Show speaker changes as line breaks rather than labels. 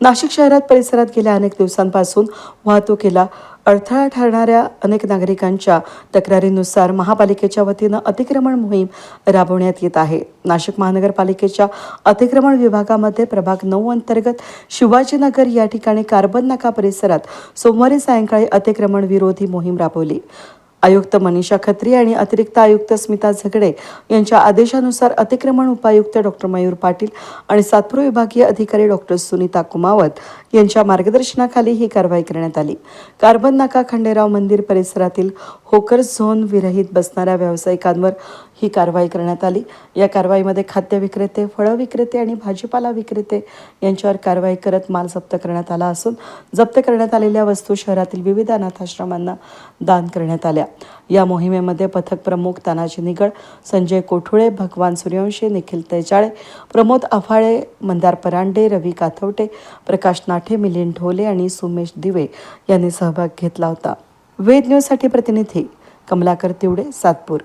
नाशिक शहरात परिसरात गेल्या अनेक दिवसांपासून वाहतुकीला अडथळा ठरणाऱ्या अनेक नागरिकांच्या तक्रारीनुसार महापालिकेच्या वतीनं अतिक्रमण मोहीम राबवण्यात येत आहे. नाशिक महानगरपालिकेच्या अतिक्रमण विभागामध्ये प्रभाग नऊ अंतर्गत शिवाजीनगर या ठिकाणी कार्बन नाका परिसरात सोमवारी सायंकाळी अतिक्रमण विरोधी मोहीम राबवली. आयुक्त मनीषा खत्री आणि अतिरिक्त आयुक्त स्मिता झगडे यांच्या आदेशानुसार अतिक्रमण उपायुक्त डॉक्टर मयूर पाटील आणि सातपूर विभागीय अधिकारी डॉक्टर सुनीता कुमावत यांच्या मार्गदर्शनाखाली ही कारवाई करण्यात आली. कार्बन नाका खंडेराव मंदिर परिसरातील होकर झोन विरहित बसणाऱ्या व्यावसायिकांवर ही कारवाई करण्यात आली. या कारवाईमध्ये खाद्य विक्रेते फळं विक्रेते आणि भाजीपाला विक्रेते यांच्यावर कारवाई करत माल जप्त करण्यात आला असून जप्त करण्यात आलेल्या वस्तू शहरातील विविध अनाथाश्रमांना दान करण्यात आल्या. या मोहिमेमध्ये पथक प्रमुख तानाजी निगड संजय कोठुळे भगवान सूर्यवंशी निखिल तेजाळे प्रमोद आफाळे मंदार परांडे रवी काथवटे प्रकाश नाठे मिलिंद ढोले आणि सुमेश दिवे यांनी सहभाग घेतला होता. वेद न्यूजसाठी प्रतिनिधी कमलाकर तिवडे सातपूर.